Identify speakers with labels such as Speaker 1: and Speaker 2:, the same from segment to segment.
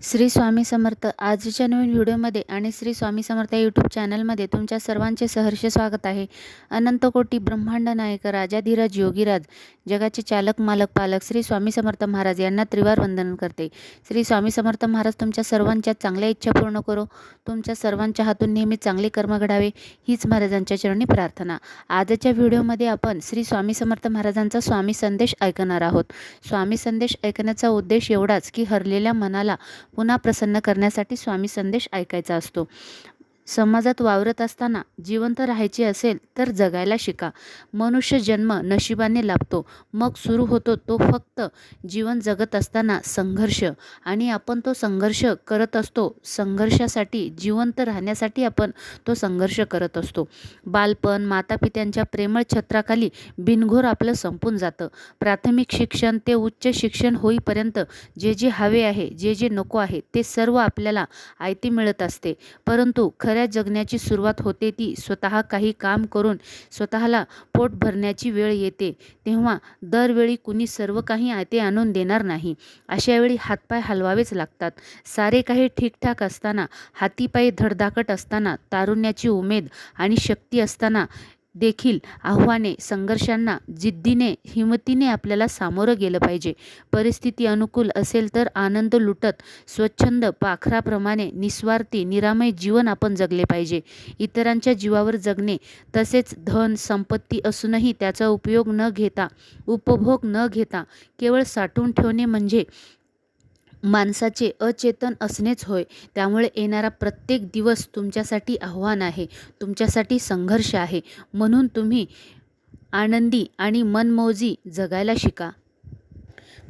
Speaker 1: श्री स्वामी समर्थ. आजच्या नवीन व्हिडिओमध्ये आणि श्री स्वामी समर्थ यूट्यूब चॅनलमध्ये तुमच्या सर्वांचे सहर्ष स्वागत आहे. अनंत कोटी ब्रह्मांड नायक राजाधीराज योगीराज जगाचे चालक मालक पालक श्री स्वामी समर्थ महाराज यांना त्रिवार वंदन करते. श्री स्वामी समर्थ महाराज तुमच्या सर्वांच्या चांगल्या इच्छा पूर्ण करो. तुमच्या सर्वांच्या हातून नेहमी चांगले कर्म घडावे हीच महाराजांच्या चरणी प्रार्थना. आजच्या व्हिडिओमध्ये आपण श्री स्वामी समर्थ महाराजांचा स्वामी संदेश ऐकणार आहोत. स्वामी संदेश ऐकण्याचा उद्देश एवढाच की हरलेल्या मनाला पुन्हा प्रसन्न करण्यासाठी स्वामी संदेश ऐकायचा असतो. समाजात वावरत असताना जिवंत राहायचे असेल तर जगायला शिका. मनुष्य जन्म नशिबाने लाभतो. मग सुरू होतो तो फक्त जीवन जगत असताना संघर्ष. आणि आपण तो संघर्ष करत असतो. संघर्षासाठी जिवंत राहण्यासाठी आपण तो संघर्ष करत असतो. बालपण मातापित्यांच्या प्रेमळ छत्राखाली बिनघोर आपलं संपून जातं. प्राथमिक शिक्षण ते उच्च शिक्षण होईपर्यंत जे जे हवे आहे जे जे नको आहे ते सर्व आपल्याला आयती मिळत असते. परंतु खऱ्या जगण्याची सुरुवात होते ती स्वतः काही काम करून स्वतःला पोट भरण्याची वेळ येते. तेव्हा दरवेळी कुणी सर्व काही आते आणून देणार नाही. अशावेळी हातपाय हलवावेच लागतात. सारे काही ठीकठाक असताना हातीपायी धडधाकट असताना तारुण्याची उमेद आणि शक्ती असताना देखील आव्हाने संघर्षांना जिद्दीने हिमतीने आपल्याला सामोरं गेलं पाहिजे. परिस्थिती अनुकूल असेल तर आनंद लुटत स्वच्छंद पाखराप्रमाणे निस्वार्थी निरामय जीवन आपण जगले पाहिजे. इतरांच्या जीवावर जगणे तसेच धन संपत्ती असूनही त्याचा उपयोग न घेता उपभोग न घेता केवळ साठवून ठेवणे म्हणजे माणसाचे अचेतन असणेच होय. त्यामुळे येणारा प्रत्येक दिवस तुमच्यासाठी आव्हान आहे. तुमच्यासाठी संघर्ष आहे. म्हणून तुम्ही आनंदी आणि मनमौजी जगायला शिका.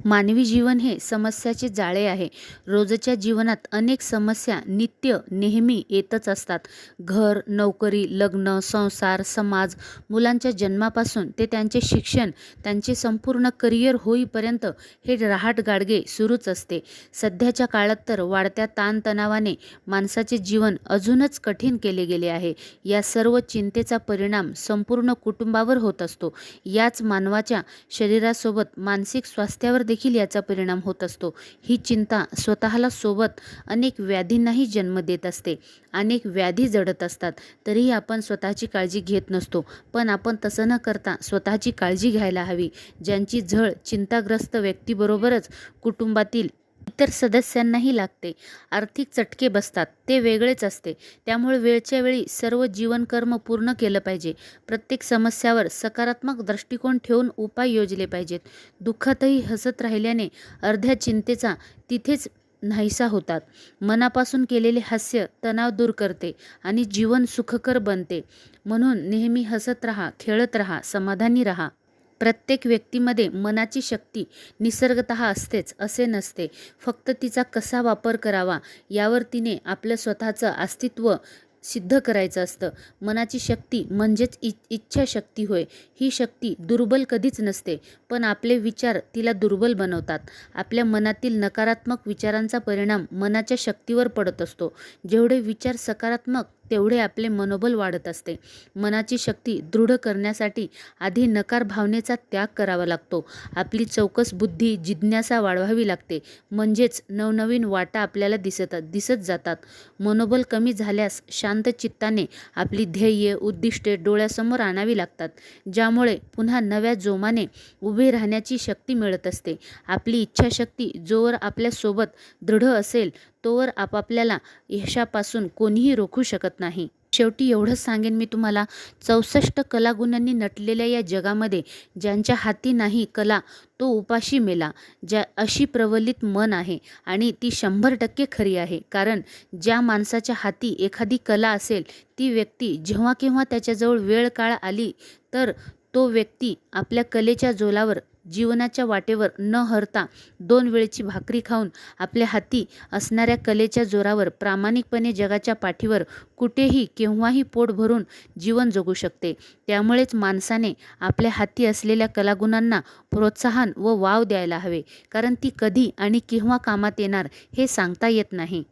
Speaker 1: मानवी जीवन हे समस्याचे जाळे आहे. रोजच्या जीवनात अनेक समस्या नित्य नेहमी येतच असतात. घर नोकरी लग्न संसार समाज मुलांच्या जन्मापासून ते त्यांचे शिक्षण त्यांचे संपूर्ण करिअर होईपर्यंत हे रहाट गाडगे सुरूच असते. सध्याच्या काळात तर वाढत्या ताणतणावाने माणसाचे जीवन अजूनच कठीण केले गेले आहे. या सर्व चिंतेचा परिणाम संपूर्ण कुटुंबावर होत असतो. याच मानवाच्या शरीरासोबत मानसिक स्वास्थ्यावर देखील देखील याचा परिणाम होत असतो. ही चिंता स्वतःला सोबत अनेक व्याधींनाही जन्म देत असते. अनेक व्याधी जडत असतात. तरीही आपण स्वतःची काळजी घेत नसतो. पण आपण तसं न करता स्वतःची काळजी घ्यायला हवी. ज्यांची झळ चिंताग्रस्त व्यक्तीबरोबरच कुटुंबातील इतर सदस्यांनाही लागते. आर्थिक चटके बसतात. ते वेगळेच असते. त्यामुळे वेळच्या वेळी सर्व जीवनकर्म पूर्ण केलं पाहिजे. प्रत्येक समस्यावर सकारात्मक दृष्टिकोन ठेवून उपाय योजले पाहिजेत. दुःखातही हसत राहिल्याने अर्ध्या चिंतेचा तिथेच नाहीसा होतात. मनापासून केलेले हास्य तणाव दूर करते आणि जीवन सुखकर बनते. म्हणून नेहमी हसत राहा खेळत राहा समाधानी राहा. प्रत्येक व्यक्तीमध्ये मनाची शक्ती निसर्गत असतेच असे नसते. फक्त तिचा कसा वापर करावा यावर तिने आपलं स्वतःचं अस्तित्व सिद्ध करायचं असतं. मनाची शक्ती म्हणजेच इ इच्छाशक्ती होय. ही शक्ती दुर्बल कधीच नसते पण आपले विचार तिला दुर्बल बनवतात. आपल्या मनातील नकारात्मक विचारांचा परिणाम मनाच्या शक्तीवर पडत असतो. जेवढे विचार सकारात्मक तेवढे आपले मनोबल वाढत असते. मनाची शक्ती दृढ करण्यासाठी आधी नकार भावनेचा त्याग करावा लागतो. आपली चौकस बुद्धी जिज्ञासा वाढवावी लागते. म्हणजेच नवनवीन वाटा आपल्याला दिसतात दिसत जातात. मनोबल कमी झाल्यास शांत चित्ताने आपली ध्येय उद्दिष्टे डोळ्यासमोर आणावी लागतात. ज्यामुळे पुन्हा नव्या जोमाने उभे राहण्याची शक्ती मिळत असते. आपली इच्छाशक्ती जोवर आपल्यासोबत दृढ असेल तोवर आपापल्याला यशापासून कोणीही रोखू शकत नाही. शेवटी एवढंच सांगेन मी तुम्हाला चौसष्ट कलागुणांनी नटलेल्या या जगामध्ये ज्यांच्या हाती नाही कला तो उपाशी मेला ज्या अशी प्रवलित मन आहे आणि ती शंभर टक्के खरी आहे. कारण ज्या माणसाच्या हाती एखादी कला असेल ती व्यक्ती जेव्हा केव्हा त्याच्याजवळ वेळ काळ आली तर तो व्यक्ती आपल्या कलेच्या जोलावर जीवनाच्या वाटेवर न हरता दोन वेळची भाकरी खाऊन आपल्या हाती असणाऱ्या कलेच्या जोरावर प्रामाणिकपणे जगाच्या पाठीवर कुठेही केव्हाही पोट भरून जीवन जगू शकते. त्यामुळेच माणसाने आपल्या हाती असलेल्या कलागुणांना प्रोत्साहन व वाव द्यायला हवे कारण ती कधी आणि केव्हा कामात येणार हे सांगता येत नाही.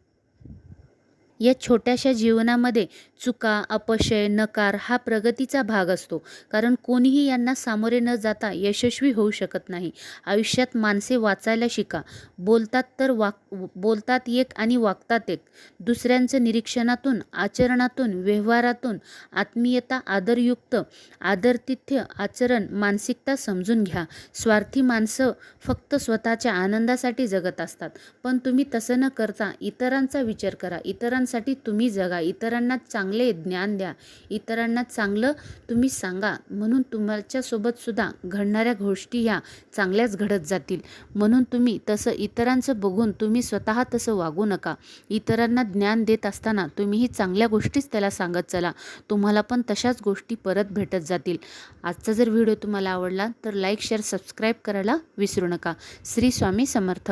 Speaker 1: या छोट्याशा जीवनामध्ये चुका अपशय नकार हा प्रगतीचा भाग असतो. कारण कोणीही यांना सामोरे न जाता यशस्वी होऊ शकत नाही. आयुष्यात माणसे वाचायला शिका. बोलतात तर वाक बोलतात एक आणि वागतात एक. दुसऱ्यांचं निरीक्षणातून आचरणातून व्यवहारातून आत्मीयता आदरयुक्त आदरतिथ्य आचरण मानसिकता समजून घ्या. स्वार्थी माणसं फक्त स्वतःच्या आनंदासाठी जगत असतात. पण तुम्ही तसं न करता इतरांचा विचार करा. इतरांसाठी तुम्ही जगा. इतरांना चांग चांगले ज्ञान द्या. इतरांना चांगलं तुम्ही सांगा. म्हणून तुमच्यासोबतसुद्धा घडणाऱ्या गोष्टी ह्या चांगल्याच घडत जातील. म्हणून तुम्ही तसं इतरांचं बघून तुम्ही स्वतः तसं वागू नका. इतरांना ज्ञान देत असताना तुम्हीही चांगल्या गोष्टीच त्याला सांगत चला. तुम्हाला पण तशाच गोष्टी परत भेटत जातील. आजचा जर व्हिडिओ तुम्हाला आवडला तर लाईक शेअर सबस्क्राईब करायला विसरू नका. श्री स्वामी समर्थ.